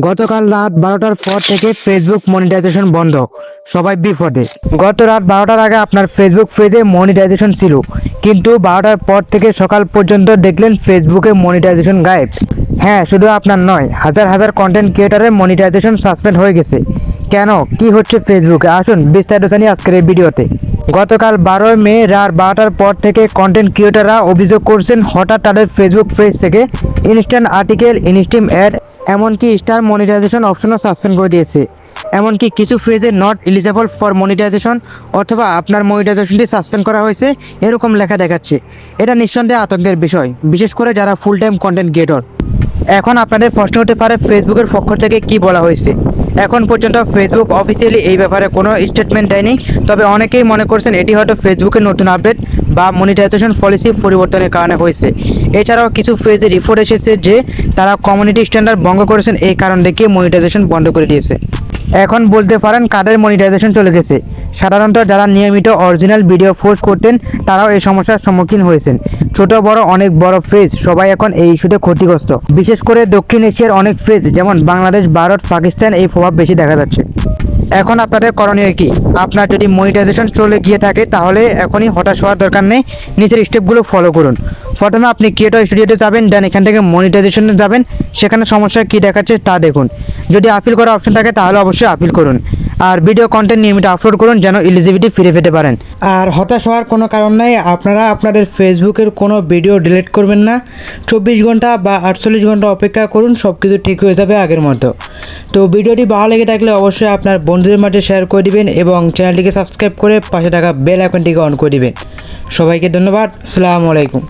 গতকাল রাত বারোটার পর থেকে ফেসবুক মনিটাইজেশন বন্ধ, সবাই বিপদে। গত রাত বারোটার আগে আপনার ফেসবুক পেজে মনিটাইজেশন ছিল, কিন্তু বারোটার পর থেকে সকাল পর্যন্ত দেখলেন ফেসবুকে মনিটাইজেশন গায়েব। হ্যাঁ শুধু আপনার নয়, হাজার হাজার কন্টেন্ট ক্রিয়েটারের মনিটাইজেশন সাসপেন্ড হয়ে গেছে। কেন? কি হচ্ছে ফেসবুকে আসুন, বিস্তারিত জানি আজকের এই ভিডিওতে। গতকাল বারোই মে রাত বারোটার পর থেকে কন্টেন্ট ক্রিয়েটাররা অভিযোগ করছেন, হঠাৎ তাদের ফেসবুক পেজ থেকে ইনস্ট্যান্ট আর্টিকেল ইনস্টিম অ্যাড এমনকি স্টার মনিটাইজেশন অপশনও সাসপেন্ড করে দিয়েছে। এমনকি কিছু ফ্রিজে নট এলিজেবল ফর মনিটাইজেশন অথবা আপনার মনিটাইজেশনটি সাসপেন্ড করা হয়েছে, এরকম লেখা দেখাচ্ছে। এটা নিঃসন্দেহে আতঙ্কের বিষয়, বিশেষ করে যারা ফুল টাইম কন্টেন্ট ক্রিয়েটর এখন আপনাদের প্রশ্ন হতে পারে ফেসবুকের পক্ষ থেকে কি বলা হয়েছে? এখন পর্যন্ত ফেসবুক অফিসিয়ালি এই ব্যাপারে কোনো স্টেটমেন্ট দেয়নি, তবে অনেকেই মনে করছেন এটি হয়তো ফেসবুকের নতুন আপডেট বা মনিটাইজেশন পলিসি পরিবর্তনের কারণে হয়েছে। এছাড়াও কিছু ফেজে রিপোর্ট এসেছে যে তারা কমিউনিটি স্ট্যান্ডার্ড ভঙ্গ করেছেন, এই কারণ দেখিয়ে মনিটাইজেশন বন্ধ করে দিয়েছে। এখন বলতে পারেন কাদের মনিটাইজেশন চলে গেছে। সাধারণত যারা নিয়মিত অরিজিনাল ভিডিও পোস্ট করতেন, তারাও এই সমস্যার সম্মুখীন হয়েছেন। ছোট, বড়, অনেক বড় ফেজ সবাই এখন এই ইস্যুতে ক্ষতিগ্রস্ত। বিশেষ করে দক্ষিণ এশিয়ার অনেক ফেজ যেমন বাংলাদেশ, ভারত, পাকিস্তান, এই প্রভাব বেশি দেখা যাচ্ছে। এখন আপনাদের করণীয় কি? আপনার যদি মনিটাইজেশন চলে গিয়ে থাকে, তাহলে এখনই হতাশ হওয়ার দরকার নেই। নিচের স্টেপগুলো ফলো করুন। প্রথমে আপনি ক্রিয়েটর স্টুডিওতে যাবেন দেন এখান থেকে মনিটাইজেশনে যাবেন। সেখানে সমস্যা কি দেখাচ্ছে তা দেখুন। যদি আপিল করার অপশন থাকে, তাহলে অবশ্যই আপিল করুন। আর ভিডিও কন্টেন্ট নিয়মিত আপলোড করুন, যেন এলিজিবিলিটি ফিরে পেতে পারেন। আর হতাশ হওয়ার কোনো কারণ নাই, আপনারা আপনাদের ফেসবুকের কোনো ভিডিও ডিলিট করবেন না। চব্বিশ ঘণ্টা বা আটচল্লিশ ঘণ্টা অপেক্ষা করুন সব কিছু ঠিক হয়ে যাবে আগের মতো। তো ভিডিওটি ভালো লেগে থাকলে অবশ্যই আপনার বন্ধুদের মাঝে শেয়ার করে দিবেন এবং চ্যানেলটিকে সাবস্ক্রাইব করে পাশে থাকা বেল আইকনটিকে অন করে দিবেন। সবাইকে ধন্যবাদ, আসসালামু আলাইকুম।